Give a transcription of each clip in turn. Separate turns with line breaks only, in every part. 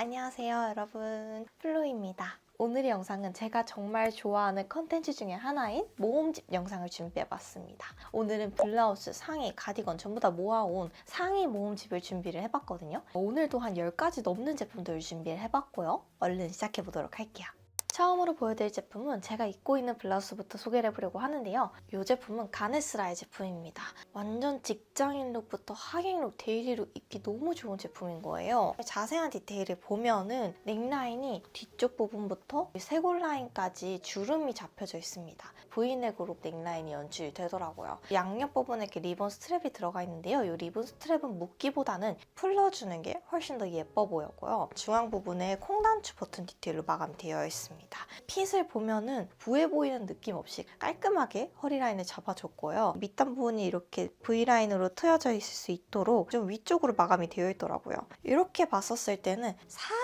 안녕하세요 여러분 플로입니다 오늘의 영상은 제가 정말 좋아하는 컨텐츠 중에 하나인 모음집 영상을 준비해봤습니다. 오늘은 블라우스, 상의, 가디건 전부 다 모아온 상의 모음집을 준비를 해봤거든요. 오늘도 한 10가지 넘는 제품들을 준비를 해봤고요. 얼른 시작해보도록 할게요. 처음으로 보여드릴 제품은 제가 입고 있는 블라우스부터 소개를 해보려고 하는데요. 이 제품은 가네스라의 제품입니다. 완전 직장인 룩부터 하객 룩, 데일리 룩 입기 너무 좋은 제품인 거예요. 자세한 디테일을 보면은 넥라인이 뒤쪽 부분부터 쇄골 라인까지 주름이 잡혀져 있습니다. V넥으로 넥라인이 연출이 되더라고요. 양옆 부분에 이렇게 리본 스트랩이 들어가 있는데요. 이 리본 스트랩은 묶기보다는 풀러주는 게 훨씬 더 예뻐 보였고요. 중앙 부분에 콩단추 버튼 디테일로 마감되어 있습니다. 핏을 보면은 부해 보이는 느낌 없이 깔끔하게 허리라인을 잡아줬고요. 밑단 부분이 이렇게 V라인으로 트여져 있을 수 있도록 좀 위쪽으로 마감이 되어 있더라고요. 이렇게 봤었을 때는 살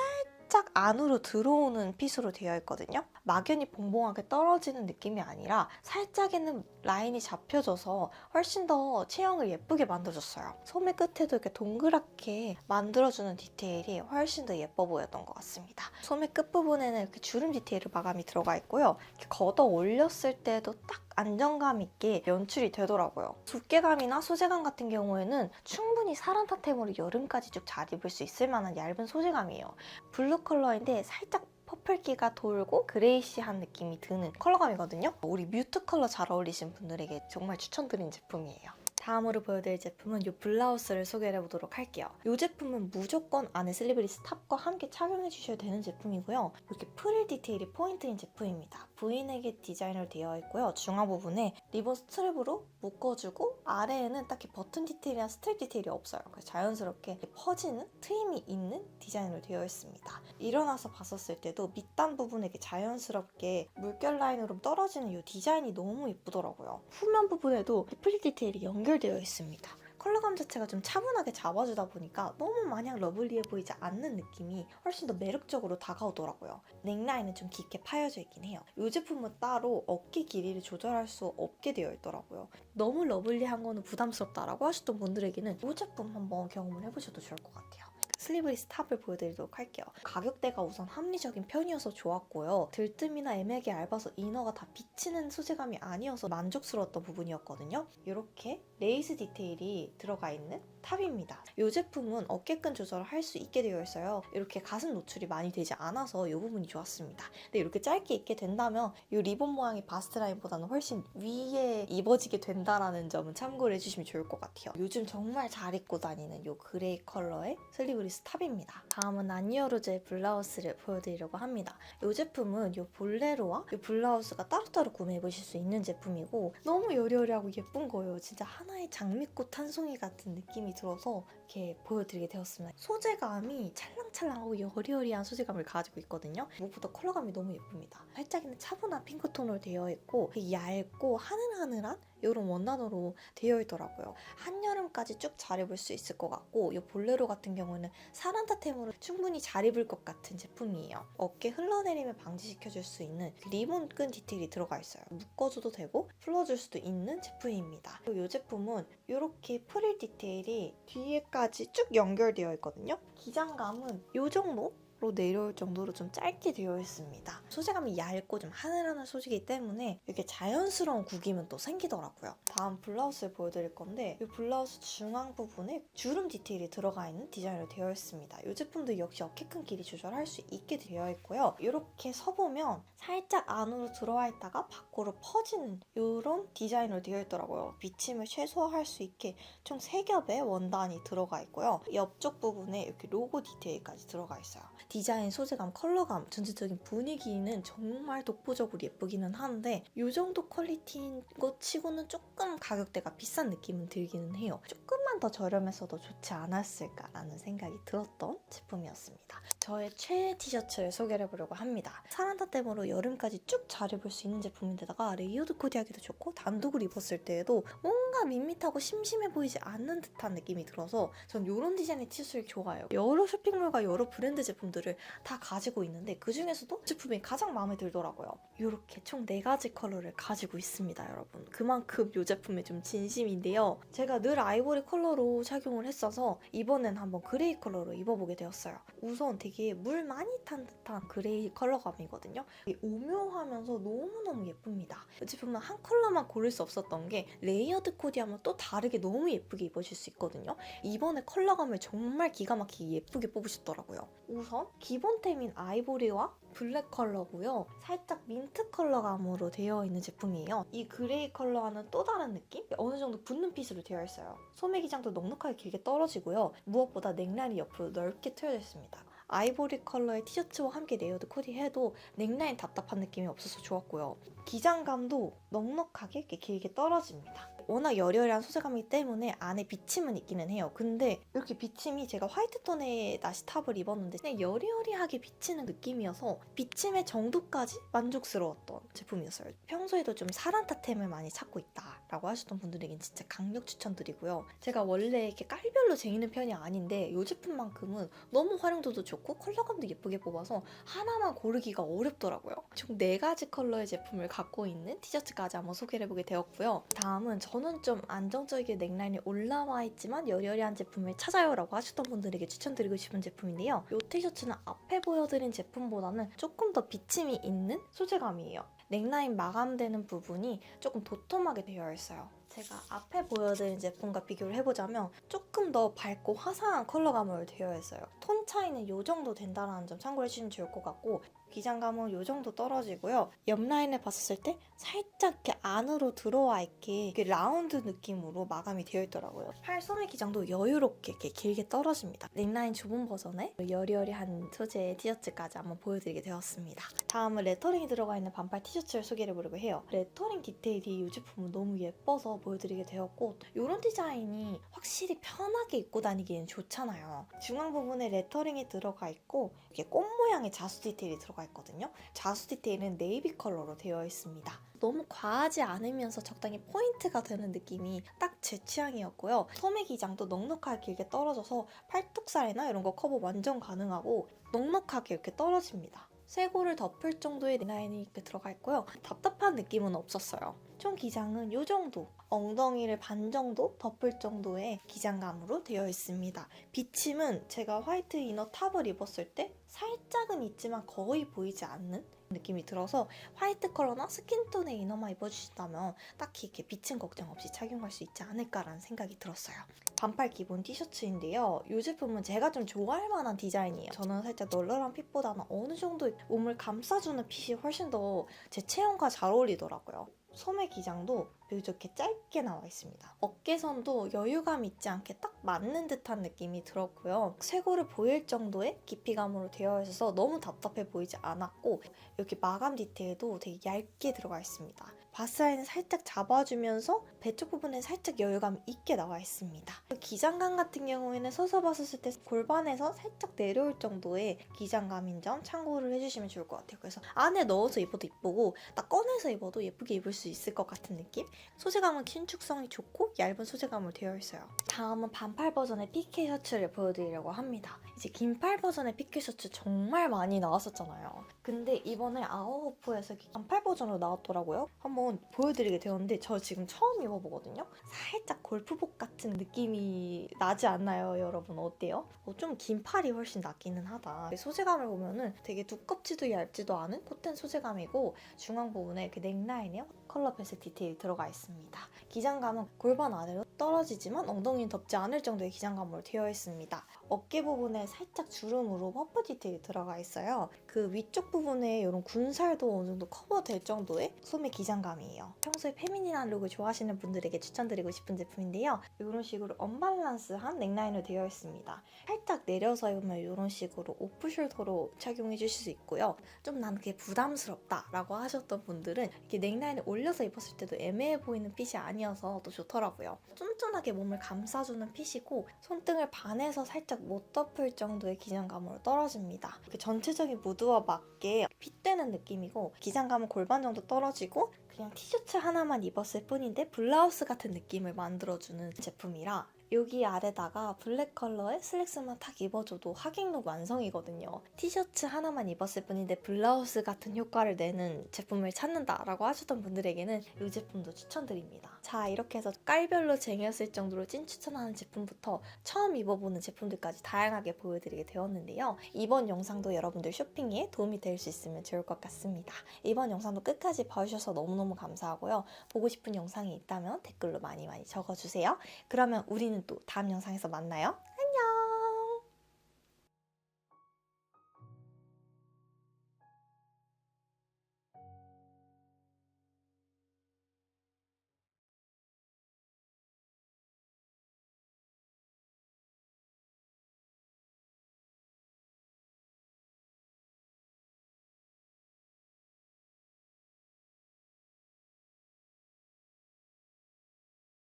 짝 안으로 들어오는 핏으로 되어 있거든요. 막연히 봉봉하게 떨어지는 느낌이 아니라 살짝에는 라인이 잡혀져서 훨씬 더 체형을 예쁘게 만들어줬어요. 소매 끝에도 이렇게 동그랗게 만들어주는 디테일이 훨씬 더 예뻐 보였던 것 같습니다. 소매 끝부분에는 이렇게 주름 디테일로 마감이 들어가 있고요. 이렇게 걷어 올렸을 때도 딱 안정감 있게 연출이 되더라고요. 두께감이나 소재감 같은 경우에는 충분히 사란 타템으로 여름까지 쭉 잘 입을 수 있을 만한 얇은 소재감이에요. 블루 컬러인데 살짝 퍼플기가 돌고 그레이시한 느낌이 드는 컬러감이거든요. 우리 뮤트 컬러 잘 어울리신 분들에게 정말 추천드린 제품이에요. 다음으로 보여드릴 제품은 이 블라우스를 소개를 해보도록 할게요. 이 제품은 무조건 안에 슬리브리스 탑과 함께 착용해 주셔야 되는 제품이고요. 이렇게 프릴 디테일이 포인트인 제품입니다. V넥의 디자인으로 되어 있고요. 중앙 부분에 리본 스트랩으로 묶어주고 아래에는 딱히 버튼 디테일이나 스트랩 디테일이 없어요. 그래서 자연스럽게 퍼지는 트임이 있는 디자인으로 되어 있습니다. 일어나서 봤었을 때도 밑단 부분에 이렇게 자연스럽게 물결 라인으로 떨어지는 이 디자인이 너무 예쁘더라고요. 후면 부분에도 프릴 디테일이 연결되어 있습니다. 컬러감 자체가 좀 차분하게 잡아주다 보니까 너무 마냥 러블리해 보이지 않는 느낌이 훨씬 더 매력적으로 다가오더라고요. 넥라인은 좀 깊게 파여져 있긴 해요. 이 제품은 따로 어깨 길이를 조절할 수 없게 되어 있더라고요. 너무 러블리한 거는 부담스럽다라고 하셨던 분들에게는 이 제품 한번 경험을 해보셔도 좋을 것 같아요. 슬리브리스 탑을 보여드리도록 할게요. 가격대가 우선 합리적인 편이어서 좋았고요. 들뜸이나 애매하게 얇아서 이너가 다 비치는 소재감이 아니어서 만족스러웠던 부분이었거든요. 이렇게 레이스 디테일이 들어가 있는 탑입니다. 이 제품은 어깨끈 조절을 할 수 있게 되어 있어요. 이렇게 가슴 노출이 많이 되지 않아서 이 부분이 좋았습니다. 근데 이렇게 짧게 입게 된다면 이 리본 모양의 바스트 라인보다는 훨씬 위에 입어지게 된다라는 점은 참고를 해주시면 좋을 것 같아요. 요즘 정말 잘 입고 다니는 이 그레이 컬러의 슬리브리스 탑입니다. 다음은 안니어로즈의 블라우스를 보여드리려고 합니다. 이 제품은 이 볼레로와 이 블라우스가 따로따로 구매해 보실 수 있는 제품이고 너무 여리여리하고 예쁜 거예요. 진짜 하나의 장미꽃 한 송이 같은 느낌이 들어서 이렇게 보여드리게 되었습니다. 소재감이 찰랑찰랑하고 여리여리한 소재감을 가지고 있거든요. 무엇보다 컬러감이 너무 예쁩니다. 살짝이는 차분한 핑크톤으로 되어 있고 얇고 하늘하늘한 이런 원단으로 되어 있더라고요. 한여름까지 쭉 잘 입을 수 있을 것 같고 이 볼레로 같은 경우는 사란타템으로 충분히 잘 입을 것 같은 제품이에요. 어깨 흘러내림을 방지시켜줄 수 있는 리본 끈 디테일이 들어가 있어요. 묶어줘도 되고 풀어줄 수도 있는 제품입니다. 이 제품은 이렇게 프릴 디테일이 뒤에까지 쭉 연결되어 있거든요. 기장감은 이 정도? 로 내려올 정도로 좀 짧게 되어 있습니다. 소재감이 얇고 좀 하늘하늘 소재이기 때문에 이렇게 자연스러운 구김은 또 생기더라고요. 다음 블라우스를 보여드릴 건데 이 블라우스 중앙 부분에 주름 디테일이 들어가 있는 디자인으로 되어 있습니다. 이 제품도 역시 어깨 큰 길이 조절할 수 있게 되어 있고요. 이렇게 서보면 살짝 안으로 들어와 있다가 밖으로 퍼지는 이런 디자인으로 되어 있더라고요. 비침을 최소화할 수 있게 총 3겹의 원단이 들어가 있고요. 옆쪽 부분에 이렇게 로고 디테일까지 들어가 있어요. 디자인, 소재감, 컬러감, 전체적인 분위기는 정말 독보적으로 예쁘기는 한데 이 정도 퀄리티인 것 치고는 조금 가격대가 비싼 느낌은 들기는 해요. 조금만 더 저렴했어도 좋지 않았을까라는 생각이 들었던 제품이었습니다. 저의 최애 티셔츠를 소개를 해보려고 합니다. 사란타템으로 여름까지 쭉 잘 입을 수 있는 제품인데다가 레이어드 코디하기도 좋고 단독으로 입었을 때에도 뭔가 밋밋하고 심심해 보이지 않는 듯한 느낌이 들어서 전 이런 디자인의 티셔츠를 좋아해요. 여러 쇼핑몰과 여러 브랜드 제품 들을 다 가지고 있는데 그 중에서도 제품이 가장 마음에 들더라고요. 이렇게 총 4가지 컬러를 가지고 있습니다, 여러분. 그만큼 이 제품에 좀 진심인데요. 제가 늘 아이보리 컬러 컬러로 착용을 했어서 이번엔 한번 그레이 컬러로 입어보게 되었어요. 우선 되게 물 많이 탄 듯한 그레이 컬러감이거든요. 오묘하면서 너무너무 예쁩니다. 이 제품은 한 컬러만 고를 수 없었던 게 레이어드 코디하면 또 다르게 너무 예쁘게 입으실 수 있거든요. 이번에 컬러감을 정말 기가 막히게 예쁘게 뽑으셨더라고요. 우선 기본템인 아이보리와 블랙 컬러고요. 살짝 민트 컬러감으로 되어 있는 제품이에요. 이 그레이 컬러와는 또 다른 느낌? 어느 정도 붙는 핏으로 되어 있어요. 소매 기장도 넉넉하게 길게 떨어지고요. 무엇보다 넥라인이 옆으로 넓게 트여져 있습니다. 아이보리 컬러의 티셔츠와 함께 레이어드 코디해도 넥라인 답답한 느낌이 없어서 좋았고요. 기장감도 넉넉하게 이렇게 길게 떨어집니다. 워낙 여리여리한 소재감이기 때문에 안에 비침은 있기는 해요. 근데 이렇게 비침이 제가 화이트 톤의 나시 탑을 입었는데 그냥 여리여리하게 비치는 느낌이어서 비침의 정도까지 만족스러웠던 제품이었어요. 평소에도 좀 사란타템을 많이 찾고 있다라고 하셨던 분들에겐 진짜 강력 추천드리고요. 제가 원래 이렇게 깔별로 쟁이는 편이 아닌데 이 제품만큼은 너무 활용도도 좋고 컬러감도 예쁘게 뽑아서 하나만 고르기가 어렵더라고요. 총 4가지 컬러의 제품을 갖고 있는 티셔츠까지 한번 소개를 해보게 되었고요. 다음은 저는 좀 안정적이게 넥라인이 올라와 있지만 여리여리한 제품을 찾아요 라고 하셨던 분들에게 추천드리고 싶은 제품인데요. 이 티셔츠는 앞에 보여드린 제품보다는 조금 더 비침이 있는 소재감이에요. 넥라인 마감되는 부분이 조금 도톰하게 되어 있어요. 제가 앞에 보여드린 제품과 비교를 해보자면 조금 더 밝고 화사한 컬러감으로 되어 있어요. 톤 차이는 이 정도 된다는 점 참고해 주시면 좋을 것 같고 기장감은 이 정도 떨어지고요. 옆 라인을 봤을 때 살짝 이렇게 안으로 들어와 있게 이렇게 라운드 느낌으로 마감이 되어 있더라고요. 팔 소매 기장도 여유롭게 이렇게 길게 떨어집니다. 넥라인 좁은 버전의 여리여리한 소재의 티셔츠까지 한번 보여드리게 되었습니다. 다음은 레터링이 들어가 있는 반팔 티셔츠를 소개를 해보려고 해요. 레터링 디테일이 이 제품은 너무 예뻐서 보여드리게 되었고 이런 디자인이 확실히 편하게 입고 다니기엔 좋잖아요. 중앙 부분에 레터링이 들어가 있고 이게 꽃 모양의 자수 디테일이 들어가 있거든요. 자수 디테일은 네이비 컬러로 되어 있습니다. 너무 과하지 않으면서 적당히 포인트가 되는 느낌이 딱 제 취향이었고요. 소매 기장도 넉넉하게 길게 떨어져서 팔뚝살이나 이런 거 커버 완전 가능하고 넉넉하게 이렇게 떨어집니다. 쇄골을 덮을 정도의 라인이 이렇게 들어가 있고요. 답답한 느낌은 없었어요. 총 기장은 이 정도, 엉덩이를 반 정도 덮을 정도의 기장감으로 되어 있습니다. 비침은 제가 화이트 이너 탑을 입었을 때 살짝은 있지만 거의 보이지 않는 느낌이 들어서 화이트 컬러나 스킨톤의 이너만 입어주신다면 딱히 이렇게 비침 걱정 없이 착용할 수 있지 않을까라는 생각이 들었어요. 반팔 기본 티셔츠인데요. 이 제품은 제가 좀 좋아할 만한 디자인이에요. 저는 살짝 널널한 핏보다는 어느 정도 몸을 감싸주는 핏이 훨씬 더 제 체형과 잘 어울리더라고요. 소매 기장도 이렇게 짧게 나와 있습니다. 어깨선도 여유감 있지 않게 딱 맞는 듯한 느낌이 들었고요. 쇄골을 보일 정도의 깊이감으로 되어 있어서 너무 답답해 보이지 않았고 이렇게 마감 디테일도 되게 얇게 들어가 있습니다. 바스라인을 살짝 잡아주면서 배 쪽 부분에 살짝 여유감 있게 나와 있습니다. 기장감 같은 경우에는 서서 봤을 때 골반에서 살짝 내려올 정도의 기장감인 점 참고를 해주시면 좋을 것 같아요. 그래서 안에 넣어서 입어도 이쁘고 딱 꺼내서 입어도 예쁘게 입을 수 있을 것 같은 느낌? 소재감은 긴축성이 좋고 얇은 소재감으로 되어 있어요. 다음은 반팔 버전의 피케 셔츠를 보여드리려고 합니다. 이제 긴팔 버전의 피케 셔츠 정말 많이 나왔었잖아요. 근데 이번에 아워호프에서 반팔 버전으로 나왔더라고요. 한번 보여드리게 되었는데 저 지금 처음 입어보거든요. 살짝 골프복 같은 느낌이 나지 않나요, 여러분? 어때요? 어, 좀 긴팔이 훨씬 낫기는 하다. 소재감을 보면은 되게 두껍지도 얇지도 않은 코튼 소재감이고 중앙 부분에 이렇게 넥라인에 컬러 베슬 디테일이 들어가 있습니다. 기장감은 골반 아래로 떨어지지만 엉덩이는 덮지 않을 정도의 기장감으로 되어 있습니다. 어깨 부분에 살짝 주름으로 퍼프 디테일이 들어가 있어요. 그 위쪽 부분에 이런 군살도 어느 정도 커버될 정도의 소매 기장감이에요. 평소에 페미닌한 룩을 좋아하시는 분들에게 추천드리고 싶은 제품인데요. 이런 식으로 언밸런스한 넥라인으로 되어 있습니다. 살짝 내려서 입으면 이런 식으로 오프숄더로 착용해 주실 수 있고요. 좀 난 그게 부담스럽다 라고 하셨던 분들은 이렇게 넥라인을 올려서 입었을 때도 애매해 보이는 핏이 아니어서 또 좋더라고요. 쫀쫀하게 몸을 감싸주는 핏이고 손등을 반에서 살짝 못 덮을 정도의 기장감으로 떨어집니다. 이렇게 전체적인 무드와 맞게 핏되는 느낌이고 기장감은 골반 정도 떨어지고 그냥 티셔츠 하나만 입었을 뿐인데 블라우스 같은 느낌을 만들어주는 제품이라 여기 아래다가 블랙 컬러의 슬랙스만 탁 입어줘도 하객룩 완성이거든요. 티셔츠 하나만 입었을 뿐인데 블라우스 같은 효과를 내는 제품을 찾는다라고 하셨던 분들에게는 이 제품도 추천드립니다. 자, 이렇게 해서 깔별로 쟁였을 정도로 찐 추천하는 제품부터 처음 입어보는 제품들까지 다양하게 보여드리게 되었는데요. 이번 영상도 여러분들 쇼핑에 도움이 될 수 있으면 좋을 것 같습니다. 이번 영상도 끝까지 봐주셔서 너무너무 감사하고요. 보고 싶은 영상이 있다면 댓글로 많이 많이 적어주세요. 그러면 우리는 또 다음 영상에서 만나요.